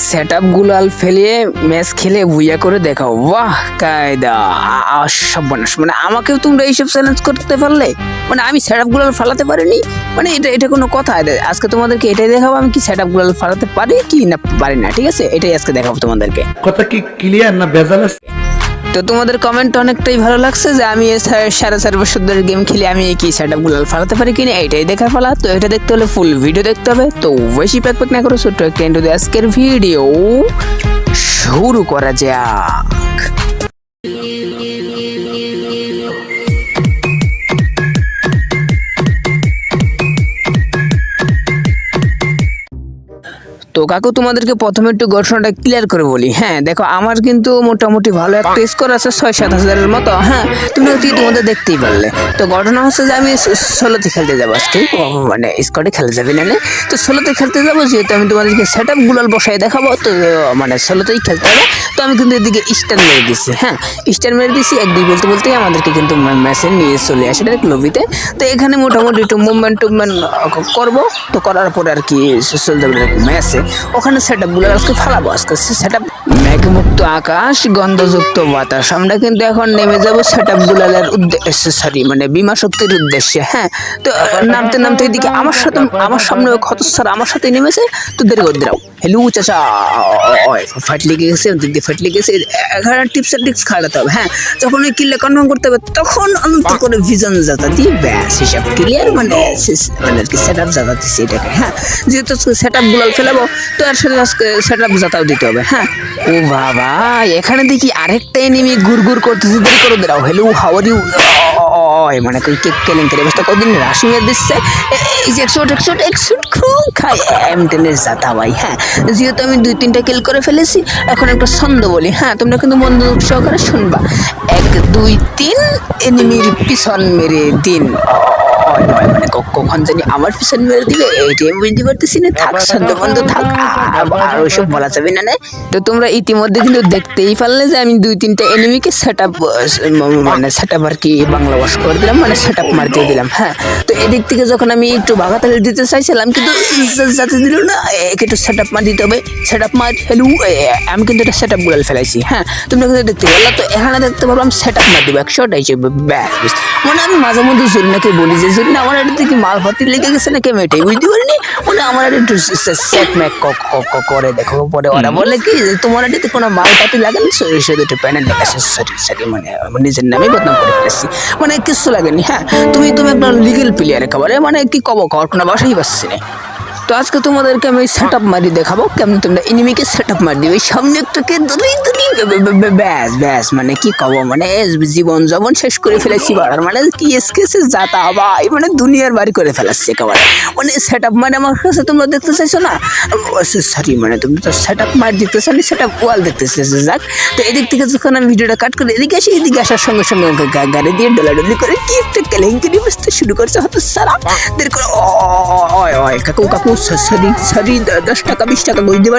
Set গুলাল ফেলিয়ে match খেলে বুইয়া করে দেখাও। বাহ, কায়দা সর্বনাশ মানে আমাকেও তোমরা এইসব চ্যালেঞ্জ করতে পারলে মানে আমি সেট গুলাল ফালাতে পারিনি মানে এটা এটা কোনো কথা আজকে তোমাদেরকে এটাই দেখাবো আমি কি সেট গুলাল ফালাতে পারি কি না পারি না ঠিক আছে এটাই আজকে দেখাবো তোমাদেরকে কথা কি ক্লিয়ার না বেজাল তো তোমাদের কমেন্ট অনেকটাই ভালো লাগছে যে আমি এই সাড়ে চার বছর ধরে গেম খেলি, আমি কি সেট আপ গুলাল ফালাতে পারি কিনা? এটাই দেখার ফেলা। তো এটা দেখতে হলে ফুল ভিডিও দেখতে হবে। তো বেশি প্যাক প্যাক না করো, ছোট্ট একটা আজকের ভিডিও শুরু করা যাক। কাকু, তোমাদেরকে প্রথমে একটু ঘটনাটা ক্লিয়ার করে বলি। হ্যাঁ দেখো, আমার কিন্তু মোটামুটি ভালো একটা স্কোর আছে ছয় সাত হাজারের মতো। হ্যাঁ তুমি অতি তোমাদের দেখতেই পারলে। তো ঘটনা হচ্ছে যে আমি ষোলোতে খেলতে যাব আজকে। মানে স্কোয়াডে খেলে যাবি না তো ষোলোতে খেলতে যাব, যেহেতু আমি তোমাদেরকে সেট আপ গুলাল বসাই দেখাবো, তো মানে ষোলোতেই খেলতে হবে। তো আমি কিন্তু এদিকে স্টার মেরে দিছি হ্যাঁ? স্টার মেরে দিছি এক দুই বলতে বলতেই আমাদেরকে কিন্তু ম্যাচে নিয়ে চলে আসে ডাইরেক্ট লবিতে তো এখানে মোটামুটি একটু মুভমেন্ট টুভমেন্ট করব। তো করার পরে আর কি চলতে হবে ম্যাচে ওখানে সেট আপগুলো আজকে ফালাবো, আজকে সেট আপ মেঘমুক্ত আকাশ, গন্ধযুক্ত বাতাস। আমরা কিন্তু এখন নেমে যাব সেট আপ গুলালের উদ্দেশ্যে সরি মানে বিমা শক্তির উদ্দেশ্যে হ্যাঁ? তো নামতে নামতে এদিকে আমার সাথে আমার সামনে ক্ষত স্যার আমার সাথে নেমেছে তো দেরি করে দিলাম। হ্যালো চাচা ফাইট লেগে গেছে দিয়ে ফাইট লেগে গেছে এখানে টিপস এন্ড টিক্স খাটাতে হবে হ্যাঁ? যখন ওই কিল্লে কনফার্ম করতে হবে তখন অন্ত করে ভিজন যাতা দিয়ে ব্যাস হিসাব ক্লিয়ার মানে মানে আর কি সেট আপ যাতা দিচ্ছে এটাকে হ্যাঁ? যেহেতু সেট আপ গুলাল ফেলাবো তো আর সাথে আজকে সেট আপ যাতাও দিতে হবে হ্যাঁ? ও বাবা এখানে দেখি আরেকটা এনিমি ঘুর ঘুর করতেছে দেরি করে দাও হ্যালো হাওয়ার ইউ ওই মানে তুই কেক কেলেঙ্কারি অবস্থা কদিন রাশিংয়ে দিচ্ছে। এই যে একশো একশো একশো খুব খাই এম টেনের জাতা ভাই হ্যাঁ। যেহেতু আমি দুই তিনটা কিল করে ফেলেছি, এখন একটা ছন্দ বলি হ্যাঁ। তোমরা কিন্তু মন সহকারে শুনবা। এক, দুই, তিন, এনিমির পিছন মেরে দিন। মানে কখন জানি আমার পিছন মেরে দিবে আমি বুঝতে পারতেছি না থাক বন্ধ থাক আর ওইসব বলা যাবে না না? তো তোমরা ইতিমধ্যে কিন্তু দেখতেই পারলে যে আমি দুই তিনটা এনিমিকে সেট আপ মানে সেট আপ আর কি বাংলা ওয়াশ করে দিলাম মানে সেট আপ মার দিয়ে দিলাম হ্যাঁ? তো এদিক থেকে যখন আমি একটু বাগাতালি দিতে চাইছিলাম কিন্তু যাতে দিল না একে একটু সেট আপ মার দিতে হবে সেট আপ মার হ্যালো আমি কিন্তু এটা সেট আপ গুলাল ফেলাইছি হ্যাঁ? তোমরা কিন্তু দেখতে পারলা তো এখানে দেখতে পারব আমি সেট আপ মার দিব একশো ব্যাস ব্যাস। মানে আমি মাঝে মধ্যে বলি যে জরিনা আমার এটা কি মাল ফাতি লেগে গেছে না কেমন এটাই বুঝতে পারিনি? মানে আমার এটা একটু সেট ম্যাক করে দেখো। পরে ওরা বলে কি, তোমার এটাতে কোনো মাল পাতি লাগেনি সে- শুধু একটু প্যানেল সরি মানে নিজের নামে বদনাম করে ফেলেছি। মানে কিছু লাগেনি হ্যাঁ? তুমি তুমি একটা লিগেল প্লেয়ার একেবারে মানে কি কব ঘটনা বাসাই পাচ্ছি না। তো আজকে তোমাদেরকে আমি সেট আপ মারি দেখাবো। কেমন তোমরা এনিমিকে সেট আপ মারি দিবে। সামনে একটাকে ব্যাস ব্যাস মানে কি কব? মানে জীবন যবন শেষ করে ফেলেছি বাড়ার মানে কি এসকেসে যাতা ভাই মানে দুনিয়ার বাড়ি করে ফেলাচ্ছে একেবারে। মানে সেট আপ মানে আমার কাছে তোমরা দেখতে চাইছো না? সরি মানে তুমি তো সেট আপ মার দেখতে চাও সেট আপ ওয়াল দেখতে চাইছো, যাক। তো এদিক থেকে যখন আমি ভিডিওটা কাট করে এদিকে আসি, এদিকে আসার সঙ্গে সঙ্গে আমাকে গাড়ি দিয়ে ডলাডলি করে কি একটা কেলেঙ্কারি বসতে শুরু করছে, হয়তো সারা দের করে ও কাকু কাকু সরি সরি দশ টাকা, বিশ টাকা ঘুষ দিবা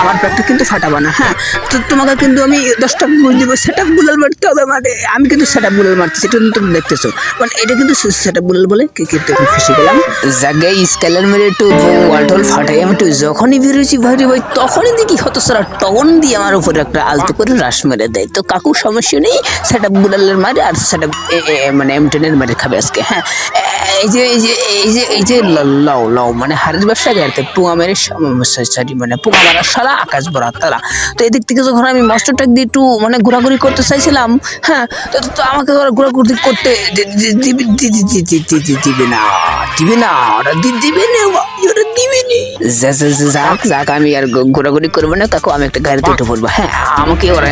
আমার পেটটা কিন্তু ফাটাবা না হ্যাঁ। তো তোমাকে কিন্তু আমি দশ টাকা ঘুষ দিব সেট গুলাল মারতে হবে মানে আমি কিন্তু সেট আপ গুলাল মারতেছি, এটা কিন্তু তুমি দেখতেছো। মানে এটা কিন্তু সেট গুলাল বলে কিন্তু আমি ফেসে গেলাম। জায়গায় স্কেলার মেরে একটু ওয়াল ফাটাই, আমি একটু যখনই বেরোছি ভাই ভাই, তখনই দেখি হতো সারা টন দিয়ে আমার উপরে একটা আলতো করে রাস মেরে দেয়। তো কাকু সমস্যা নেই সেট আপ গুলালের মারে আর সেট মানে এম টেনের মারে খাবে আজকে হ্যাঁ। এই যে এই যে এই যে এই যে লাও লাও মানে হারের ব্যবসা গেছে পুঙা মেরে সরি মানে পুঙা মারা সারা আকাশ বরাত তারা। তো এদিক থেকে যখন আমি মাস্টারটাক দিয়ে একটু মানে ঘোরাঘুরি করতে চাইছিলাম হ্যাঁ তো তো- আমাকে ওরা ঘোরাঘুরি করতে দিবি না দিবি না, ওরা দিবি না যাক যাক, আমি আর ঘোরাঘুরি করব না আমি একটা গাড়িতে উঠে হ্যাঁ আমাকে ওরা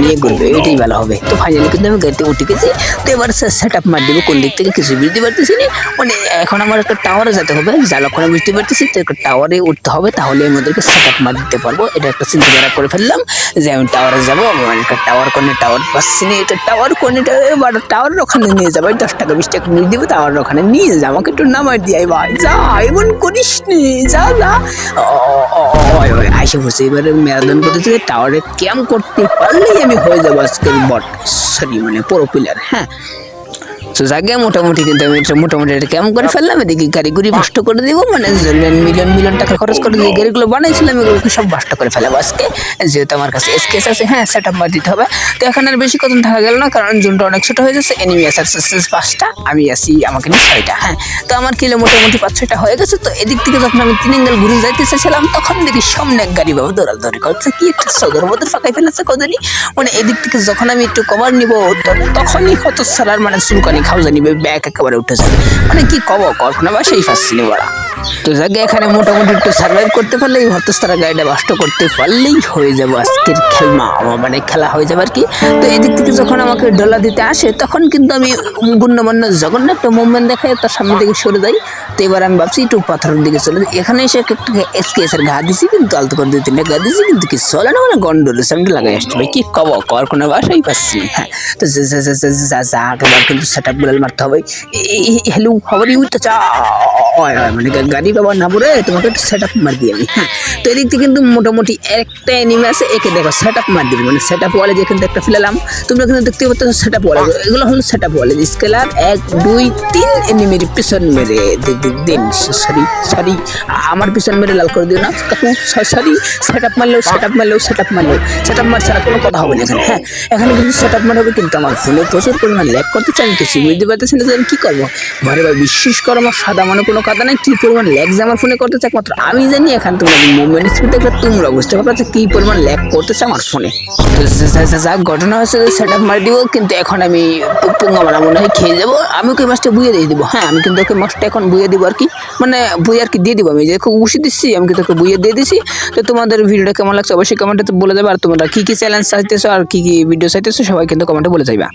নিয়ে ঘুরবে ভালো হবে। তো ফাইনালি কিন্তু আমি গাড়িতে উঠে গেছি, তো এবার সেট আপ মার কোন দিক থেকে কিছু বুঝতে পারতেছি না। মানে এখন আমার একটা টাওয়ারে যেতে হবে যা বুঝতে পারতেছি, তো একটা টাওয়ারে উঠতে হবে, তাহলে আমাদেরকে সেট আপ মার দিতে পারব। এটা একটা চিন্তাধারা করে ফেললাম, যে আমি টাওয়ারে যাব একটা টাওয়ার টাওয়ার টাওয়ার টাওয়ার ওখানে নিয়ে যাব দশ টাকা, বিশ টাকা দিব টাওয়ার ওখানে নিয়ে আমাকে একটু নামার দিয়ে যা করিস করতে টাওয়ারে ক্যাম্প করতে পারলেই আমি হয়ে যাব আজকের বট সরি মানে পুরো পিলার হ্যাঁ। তো জাগে মোটামুটি কিন্তু আমি এটা মোটামুটি এটা কেমন করে ফেললাম? এদিকে গাড়িগুড়ি নষ্ট করে দিব মানে মিলিয়ন মিলিয়ন মিলিয়ন টাকা খরচ করে যে গাড়িগুলো বানাইছিলাম এগুলোকে সব নষ্ট করে ফেলাবো আজকে? যেহেতু আমার কাছে স্কেচ আছে হ্যাঁ সেট আপ দিতে হবে। তো এখন আর বেশি কতক্ষণ থাকা গেল না কারণ জুনটা অনেক ছোটো হয়ে যাচ্ছে এনিমি আছে পাঁচটা আমি আছি আমাকে নিয়ে ছয়টা হ্যাঁ। তো আমার কিলো মোটামুটি পাঁচ ছয়টা হয়ে গেছে তো এদিক থেকে যখন আমি তিন অ্যাঙ্গেল ঘুরে যাইতে চেয়েছিলাম তখন দেখি সামনে এক গাড়ি বাবু দৌড়াদৌড়ি করছে কি একটা সদর মধ্যে ফাঁকাই ফেলেছে কদনি মানে এদিক থেকে যখন আমি একটু কভার নিব তখনই হত সালার মানে শুরু চুলকানি খাওয়া নিবে ব্যাগ একেবারে উঠে যাবে মানে কি কব কল্পনা বা সেই ফাঁসছিনি বড়া তো যাকে, এখানে মোটামুটি একটু সার্ভাইভ করতে পারলেই হতস্তারা গাড়িটা বাষ্ট করতে পারলেই হয়ে যাব আজকের খেলমা মানে খেলা হয়ে যাবে আর কি। তো এদিক থেকে যখন আমাকে ডলা দিতে আসে, তখন কিন্তু আমি গুণ্যমান্য একটা মুভমেন্ট দেখাই তার সামনে থেকে সরে যাই। তো এবার আমি ভাবছি একটু পাথরের দিকে চলে যাই। এখানে এসে একটা এসকেএস এর ঘা দিছি, কিন্তু আলতো করে দুই তিনটা ঘা দিছি, কিন্তু কি চলে না মানে গন্ড রয়েছে আমি লাগাই আসছি। ভাই, কি কব কর কোনো বাসাই পাচ্ছি হ্যাঁ তো যা কিন্তু সেট আপ মারতে হবে। হ্যালো খবর ইউ তো চা মানে গা- গাড়ি ব্যবহার না করে তোমাকে একটু সেট আপ মার দিই আমি হ্যাঁ। তো এদিক থেকে কিন্তু মোটামুটি একটা অ্যানিমে আছে একে দেখো সেট আপ মার দিবি। মানে সেট আপ ওয়ালে যেখান থেকে একটা ফেলালাম তোমরা কিন্তু দেখতে পাচ্ছ সেট আপ ওয়ালে এগুলো হলো সেট আপ ওয়ালে স্কেলার এক দুই তিন এনিমির পিছন মেরে দিন। সরি সরি আমার পিছন মেরে লাল করে দিও না। কাকু সরি সেট আপ মারলেও সেট আপ মারলেও সেট আপ মারলেও সেট আপ মার ছাড়া কোনো কথা হবে না এখানে হ্যাঁ। এখানে কিন্তু সেট আপ মার হবে কিন্তু আমার ফোনে প্রচুর পরিমাণ ল্যাক করতে চাই কিছু বুঝতে পারতেছি না যে আমি কী করব। ঘরে ভাই বিশ্বাস করো আমার সাদা মনে কোনো কথা নাই কী পরিমাণ ল্যাক যে আমার ফোনে করতে চাই একমাত্র। আমি জানি এখন তোমরা মুভমেন্ট স্পিড দেখলে তোমরা বুঝতে পারবে যে কী পরিমাণ ল্যাক করতেছে আমার ফোনে যা- ঘটনা হচ্ছে সেট আপ মারি দিব, কিন্তু এখন আমি পু- মারা মনে হয় খেয়ে যাব। আমি ওকে মাছটা বুয়ে দিয়ে দিব। হ্যাঁ আমি কিন্তু ওকে মাছটা এখন বুয়ে দিব আর কি। মানে বুয়ে আর কি দিয়ে দিব আমি। যে খুব উষি দিচ্ছি, আমি কিন্তু ওকে বুয়ে দিয়ে দিছি। তো তোমাদের ভিডিওটা কেমন লাগছে অবশ্যই কমেন্টে বলে যাবে। আর তোমরা কী কী চ্যালেঞ্জ চাইতেছো আর কী কী ভিডিও চাইতেছো, সবাই কিন্তু কমেন্টে বলে যাইবা।